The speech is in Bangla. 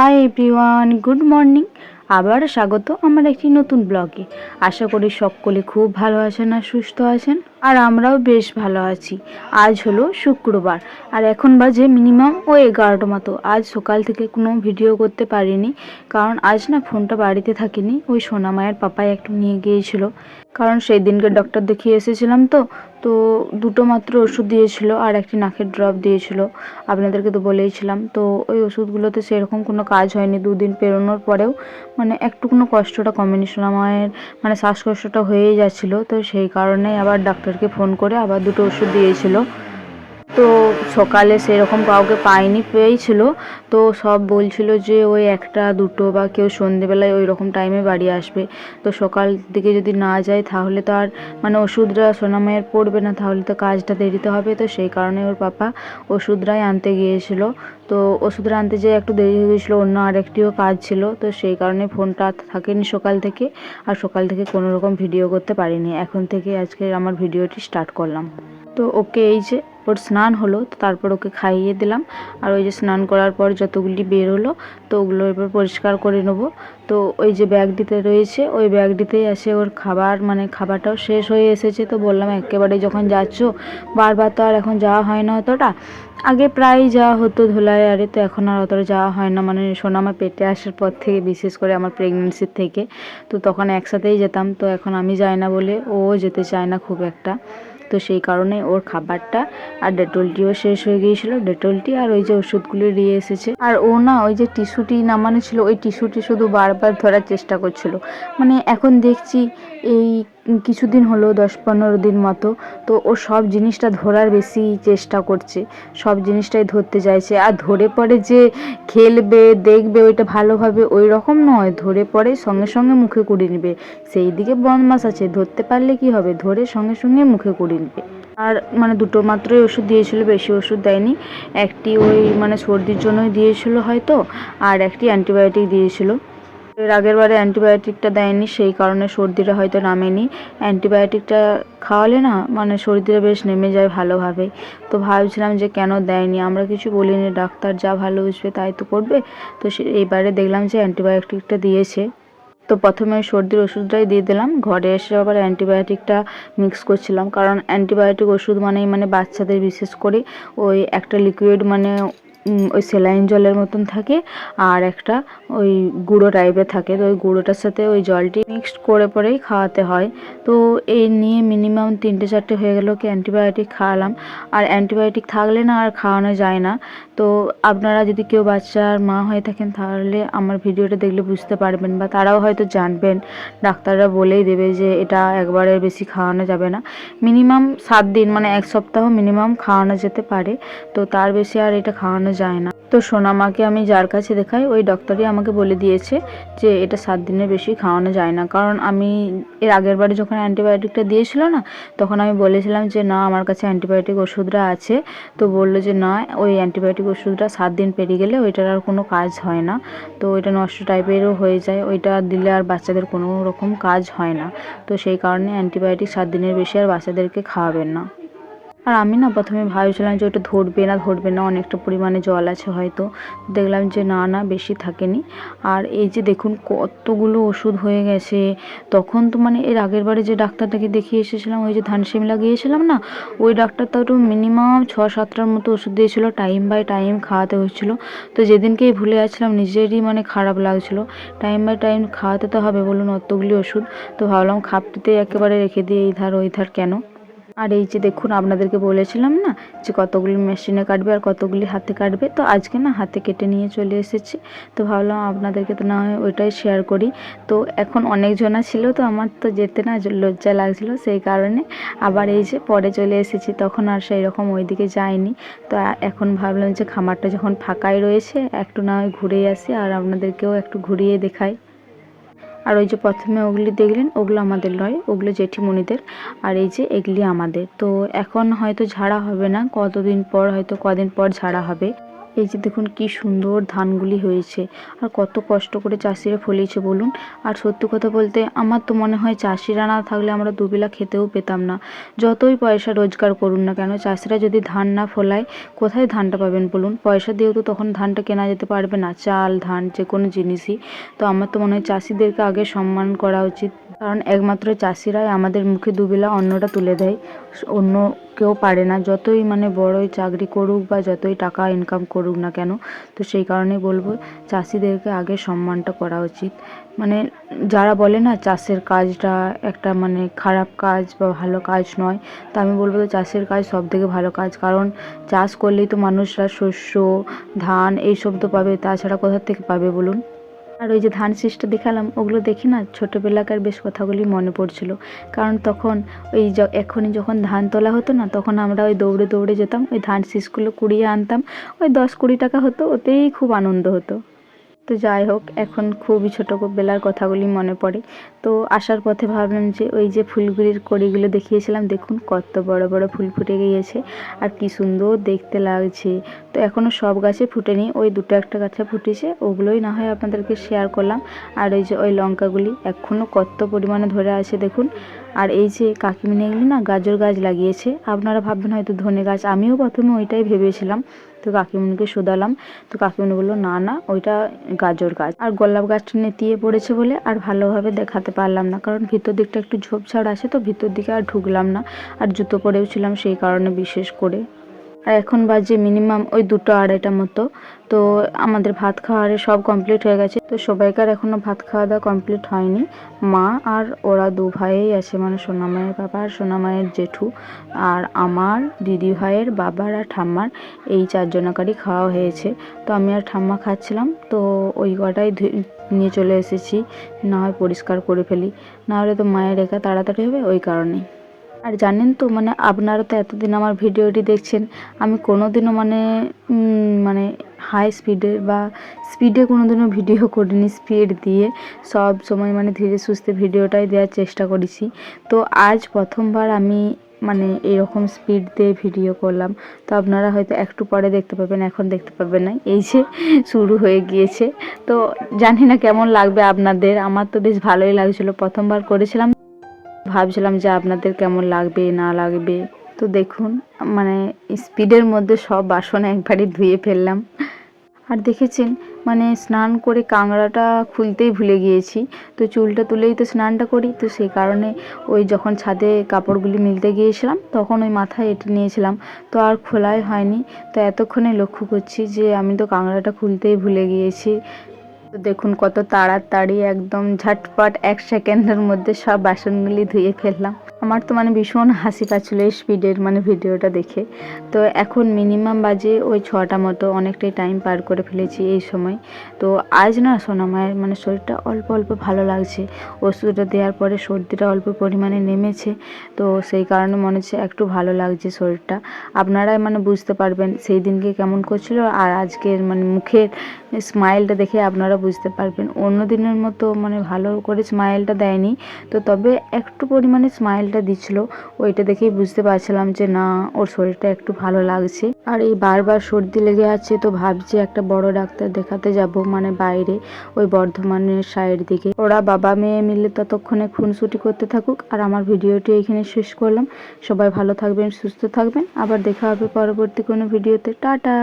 হাই এভরিওয়ান গুড মর্নিং আবার স্বাগত আমার একটি নতুন ব্লগে আশা করি সকলে খুব ভালো আছেন আর সুস্থ আছেন। আর আমরাও বেশ ভালো আছি। আজ হলো শুক্রবার। আর এখন বাজে মিনিমাম ও এগারোটা মতো। আজ সকাল থেকে কোনো ভিডিও করতে পারিনি। কারণ আজ না ফোনটা বাড়িতে থাকিনি। ওই সোনা মায়ের পাপাই একটু নিয়ে গিয়েছিল। কারণ সেই দিনকে ডক্টর দেখিয়ে এসেছিলাম তো। তো দুটো মাত্র ওষুধ দিয়েছিল আর একটি নাকের ড্রপ দিয়েছিল। আপনাদেরকে তো বলেইছিলাম। তো ওই ওষুধগুলোতে সেরকম কোনো কাজ হয়নি। দুদিন পেরোনোর পরেও মানে একটুকুনো কষ্টটা কমেনি। সোনা মায়ের মানে শ্বাসকষ্টটা হয়েই যাচ্ছিল। তো সেই কারণেই আবার ডাক্তারকে ফোন করে আবার দুটো ওষুধ দিয়েছিল। তো সকালে সেরকম কাউকে পাইনি, পেয়েছিল। তো সব বলছিল যে ওই একটা, দুটো বা কেউ সন্ধেবেলায় ওই রকম টাইমে বাড়ি আসবে। তো সকাল দিকে যদি না যায় তাহলে তো আর মানে ওষুধরা সোনামায়ের পড়বে না, তাহলে তো কাজটা দেরিতে হবে। তো সেই কারণে ওর পাপা ওষুধরাই আনতে গিয়েছিল। তো ওষুধরা আনতে যেয়ে একটু দেরি হয়ে গেছিল অন্য আরেকটিও কাজ ছিল। তো সেই কারণে ফোনটা থাকেনি সকাল থেকে। আর সকাল থেকে কোনো রকম ভিডিও করতে পারিনি। এখন থেকে আজকে আমার ভিডিওটি স্টার্ট করলাম। তো ওকে এই যে ওর স্নান হলো তারপর ওকে খাইয়ে দিলাম। আর ওই যে স্নান করার পর যতগুলি বের হলো, তো ওগুলো এবার পরিষ্কার করে নেব। তো ওই যে ব্যাগটিতে রয়েছে, ওই ব্যাগটিতেই আসে ওর খাবার মানে খাবারটাও শেষ হয়ে এসেছে। তো বললাম, একেবারে যখন যাচ্ছ, বারবার তো আর এখন যাওয়া হয় না অতটা। আগে প্রায় যাওয়া হতো ধুলায় আরে তো এখন আর অতটা যাওয়া হয় না। মানে সোনা আমার পেটে আসার পর থেকে, বিশেষ করে আমার প্রেগনেন্সির থেকে, তো তখন একসাথেই যেতাম। তো এখন আমি যাই না বলে ও যেতে চায় না খুব একটা। তো সেই কারণে ওর খাবারটা আর ডেটলটিও শেষ হয়ে গিয়েছিল। ডেটলটি আর ওই যে ওষুধগুলো নিয়ে এসেছে। আর ও না ওই যে টিস্যুটি নামানো ছিল, ওই টিস্যুটি শুধু বারবার ধরার চেষ্টা করছিল। মানে এখন দেখছি এই কিছুদিন হলো, দশ পনেরো দিন মতো, তো ও সব জিনিসটা ধরার বেশি চেষ্টা করছে। সব জিনিসটাই ধরতে চাইছে। আর ধরে পরে যে খেলবে, দেখবে ওইটা ভালোভাবে, ওই রকম নয়। ধরে পরে সঙ্গে সঙ্গে মুখে কুড়ি নেবে। সেই দিকে বদমাস আছে। ধরতে পারলে কি হবে? ধরে সঙ্গে সঙ্গে মুখে কুড়ি নেবে আর মানে দুটো মাত্রই ওষুধ দিয়েছিল, বেশি ওষুধ দেয়নি। একটি ওই মানে সর্দির জন্যই দিয়েছিল হয়তো, আর একটি অ্যান্টিবায়োটিক দিয়েছিল। এর আগের বারে অ্যান্টিবায়োটিকটা দেয়নি, সেই কারণে সর্দিটা হয়তো নামেনি। অ্যান্টিবায়োটিকটা খাওয়ালে না মানে সর্দিটা বেশ নেমে যায় ভালোভাবে। তো ভাবছিলাম যে কেন দেয়নি? আমরা কিছু বলিনি, ডাক্তার যা ভালো বুঝবে তাই তো করবে। তো সে এইবারে দেখলাম যে অ্যান্টিবায়োটিকটা দিয়েছে। তো প্রথমে সর্দির ওষুধটাই দিয়ে দিলাম। ঘরে এসে আবার অ্যান্টিবায়োটিকটা মিক্স করছিলাম। কারণ অ্যান্টিবায়োটিক ওষুধ মানেই মানে বাচ্চাদের বিশেষ করে ওই একটা লিকুইড মানে ওই সেলাইন জলের মতন থাকে আর একটা ওই গুঁড়ো টাইপের থাকে। তো ওই গুঁড়োটার সাথে ওই জলটি মিক্সড করে পরেই খাওয়াতে হয়। তো এই নিয়ে মিনিমাম তিনটে চারটে হয়ে গেল কি অ্যান্টিবায়োটিক খাওয়ালাম। আর অ্যান্টিবায়োটিক থাকলে না আর খাওয়ানো যায় না। তো আপনারা যদি কেউ বাচ্চার মা হয়ে থাকেন তাহলে আমার ভিডিওটা দেখলে বুঝতে পারবেন বা তারাও হয়তো জানবেন। ডাক্তাররা বলেই দেবে যে এটা একবারের বেশি খাওয়ানো যাবে না। মিনিমাম সাত দিন মানে এক সপ্তাহ মিনিমাম খাওয়ানো যেতে পারে। তো তার বেশি আর এটা খাওয়ানো যায় না। তো সোনামাকে আমি যার কাছে দেখাই, ওই ডক্টরই আমাকে বলে দিয়েছে যে, এটা সাত দিনের বেশি খাওয়ানো যায় না। কারণ আমি এর আগের বারে যখন অ্যান্টিবায়োটিকটা দিয়েছিল না, তখন আমি বলেছিলাম যে, না, আমার কাছে অ্যান্টিবায়োটিক ওষুধটা আছে। তো বলল যে, না, ওই অ্যান্টিবায়োটিক ওষুধটা সাত দিন পেরিয়ে গেলে ওইটার আর কোনো কাজ হয় না। তো ওইটা নষ্ট টাইপেরও হয়ে যায়। ওইটা দিলে আর বাচ্চাদের কোনো রকম কাজ হয় না। তো সেই কারণে অ্যান্টিবায়োটিক সাত দিনের বেশি আর বাচ্চাদেরকে খাওয়াবেন না। আর আমি না প্রথমে ভাবছিলাম যে ওটা ধরবে না ধরবে না, অনেকটা পরিমাণে জল আছে হয়তো। দেখলাম যে না না, বেশি থাকেনি। আর এই যে দেখুন কতগুলো ওষুধ হয়ে গেছে। তখন তো মানে এর আগের বারে যে ডাক্তারটাকে দেখিয়ে এসেছিলাম, ওই যে ধান শিমলা গিয়েছিলাম না, ওই ডাক্তার তো মিনিমাম ছ সাতটার মতো ওষুধ দিয়েছিল টাইম বাই টাইম খাওয়াতে হচ্ছিল তো যেদিনকেই ভুলে যাচ্ছিলাম, নিজেরই মানে খারাপ লাগছিল। টাইম বাই টাইম খাওয়াতে তো হবে বলুন অতগুলি ওষুধ। তো ভাবলাম খাপটিতে একেবারে রেখে দিয়ে এই ধার, ওই ধার কেন? আর এই যে দেখুন, আপনাদেরকে বলেছিলাম না যে কতগুলি মেশিনে কাটবে আর কতগুলি হাতে কাটবে। তো আজকে না হাতে কেটে নিয়ে চলে এসেছি। তো ভাবলাম আপনাদেরকে তো না হয় ওইটাই শেয়ার করি। তো এখন অনেকজনা ছিল, তো আমার তো যেতে না লজ্জা লাগছিল সেই কারণে। আবার এই যে পরে চলে এসেছি, তখন আর সেই রকম ওইদিকে যাইনি। তো এখন ভাবলাম যে খামারটা যখন ফাঁকাই রয়েছে, একটু না হয় ঘুরেই আসি, আর আপনাদেরকেও একটু ঘুরিয়ে দেখাই। আর ওই যে প্রথমে ওগুলি দেখলেন, ওগুলো আমাদের নয়, ওগুলো জেঠিমণিদের, আর এই যে এগুলি আমাদের। তো এখন হয়তো ঝাড়া হবে না, কতদিন পর, হয়তো কদিন পর ঝাড়া হবে। এই যে দেখুন কি সুন্দর ধানগুলি হয়েছে। আর কত কষ্ট করে চাষিরা ফলিয়েছে বলুন। আর সত্যি কথা বলতে আমার তো মনে হয় চাষিরা না থাকলে আমরা দুবেলা খেতেও পেতাম না। যতই পয়সা রোজগার করুন না কেন, চাষিরা যদি ধান না ফলায়, কোথায় ধানটা পাবেন বলুন? পয়সা দিয়েও তো তখন ধানটা কেনা যেতে পারবে না। চাল, ধান, যে কোনো জিনিসই। তো আমার তো মনে হয় চাষিদেরকে আগে সম্মান করা উচিত। কারণ একমাত্র চাষিরাই আমাদের মুখে দুবেলা অন্নটা তুলে দেয়। অন্য কেউ পারে না। যতই মানে বড়ই চাকরি করুক বা যতই টাকা ইনকাম করুক না কেন, তো সেই কারণেই বলব চাষিদেরকে আগে সম্মানটা করা উচিত। মানে যারা বলে না চাষের কাজটা একটা মানে খারাপ কাজ বা ভালো কাজ নয়, তা আমি বলব চাষের কাজ সব থেকে ভালো কাজ। কারণ চাষ করলেই তো মানুষরা শস্য, ধান এইসব তো পাবে, তাছাড়া কোথা থেকে পাবে বলুন? আর ওই যে ধান শীষটা দেখালাম, ওগুলো দেখি না ছোটোবেলাকার বেশ কথাগুলি মনে পড়ছিল। কারণ তখন ওই এখনই যখন ধান তোলা হতো না, তখন আমরা ওই দৌড়ে দৌড়ে যেতাম, ওই ধান শীষগুলো কুড়িয়ে আনতাম, ওই দশ কুড়ি টাকা হতো, ওতেই খুব আনন্দ হতো। তো যাই হোক, এখন খুবই ছোটো বেলার কথাগুলি মনে পড়ে। তো আসার পথে ভাবলাম যে ওই যে ফুলগুলির কড়িগুলো দেখিয়েছিলাম, দেখুন কত বড় বড় ফুল ফুটে গিয়েছে আর কি সুন্দর দেখতে লাগছে। তো এখনও সব গাছে ফুটেনি, ওই দুটো একটা গাছে ফুটেছে, ওগুলোই না হয় আপনাদেরকে শেয়ার করলাম। আর ওই যে ওই লঙ্কাগুলি এখনও কত পরিমাণে ধরে আছে দেখুন। আর এই যে কাকিমিনি এগুলি না গাজর গাছ লাগিয়েছে, আপনারা ভাববেন হয়তো ধনে গাছ, আমিও প্রথমে ওইটাই ভেবেছিলাম। তো কাকিমনিকে শোধালাম। তো কাকিমনি বলল, না না, ওইটা গাজর গাছ। আর গোলাপ গাছটা নেতিয়ে পড়েছে বলে আর ভালোভাবে দেখাতে পারলাম না। কারণ ভিতর দিকটা একটু ঝোপঝাড় আছে, তো ভিতর দিকে আর ঢুকলাম না। আর জুতো পরেও ছিলাম সেই কারণে বিশেষ করে। আর এখন বাজে মিনিমাম ওই দুটো আড়াইটা মতো। তো আমাদের ভাত খাওয়ারে সব কমপ্লিট হয়ে গেছে। তো সবাইকার এখনও ভাত খাওয়া দাওয়া কমপ্লিট হয়নি। মা আর ওরা দু ভাইয়েই আছে মানে সোনামায়ের বাবা আর সোনামায়ের জেঠু। আর আমার, দিদি ভাইয়ের বাবার আর ঠাম্মার এই চারজনাকারই খাওয়া হয়েছে। তো আমি আর ঠাম্মা খাচ্ছিলাম। তো ওই কটাই নিয়ে চলে এসেছি। না হয় পরিষ্কার করে ফেলি। না হলে তো মায়ের একা তাড়াতাড়ি হবে ওই কারণেই। আর জানেন তো মানে আপনারা তো এতদিন আমার ভিডিওটি দেখছেন, আমি কোনো দিনও মানে মানে হাই স্পিডে বা স্পিডে কোনো দিনও ভিডিও করিনি স্পিড দিয়ে। সব সময় মানে ধীরে সুস্থে ভিডিওটাই দেওয়ার চেষ্টা করেছি। তো আজ প্রথমবার আমি মানে এরকম স্পিড দিয়ে ভিডিও করলাম। তো আপনারা হয়তো একটু পরে দেখতে পাবেন, এখন দেখতে পাবেন না, এই যে শুরু হয়ে গিয়েছে। তো জানি না কেমন লাগবে আপনাদের, আমার তো বেশ ভালোই লাগছিল, প্রথমবার করেছিলাম। ভাবছিলাম যে আপনাদের কেমন লাগবে, না লাগবে। তো দেখুন মানে স্পিডের মধ্যে সব বাসন একবারই ধুয়ে ফেললাম। আর দেখেছেন মানে স্নান করে কাংড়াটা খুলতেই ভুলে গিয়েছি। তো চুলটা তুলেই তো স্নানটা করি। তো সেই কারণে ওই যখন ছাদে কাপড়গুলি মিলতে গিয়েছিলাম, তখন ওই মাথায় এঁটে নিয়েছিলাম। তো আর খোলাই হয়নি। তো এতক্ষণে লক্ষ্য করছি যে আমি তো কাংড়াটা খুলতেই ভুলে গিয়েছি। দেখুন কত তাড়াতাড়ি একদম ঝটপট এক সেকেন্ডের মধ্যে সব বাসনগুলি ধুয়ে ফেললাম। আমার তো মানে ভীষণ হাসি পাচ্ছিলো এই স্পিডের মানে ভিডিওটা দেখে। তো এখন মিনিমাম বাজে ওই ছটা মতো, অনেকটাই টাইম পার করে ফেলেছি এই সময়। তো আজ না সোনামায়ের মানে শরীরটা অল্প অল্প ভালো লাগছে। ওষুধটা দেওয়ার পরে সর্দিটা অল্প পরিমাণে নেমেছে। তো সেই কারণে মনে হচ্ছে একটু ভালো লাগছে শরীরটা। আপনারাই মানে বুঝতে পারবেন সেই দিনকে কেমন করছিল আর আজকের মানে মুখের স্মাইলটা দেখে আপনারা বুঝতে পারবেন। অন্য দিনের মতো মানে ভালো করে স্মাইলটা দেয়নি। তো তবে একটু পরিমাণে স্মাইলটা দিচ্ছিল, ওইটা দেখেই বুঝতে পারছিলাম যে না, ওর শরীরটা একটু ভালো লাগছে। আর এই বারবার সর্দি লেগে আছে তো ভাবছি একটা বড় ডাক্তার দেখাতে যাব মানে বাইরে, ওই বর্ধমানের সাইড দিকে। ওরা বাবা মেয়ে মিলে ততক্ষণে খুনসুটি করতে থাকুক, আর আমার ভিডিওটি এখানে শেষ করলাম। সবাই ভালো থাকবেন, সুস্থ থাকবেন। আবার দেখা হবে পরবর্তী কোনো ভিডিওতে। টাটা!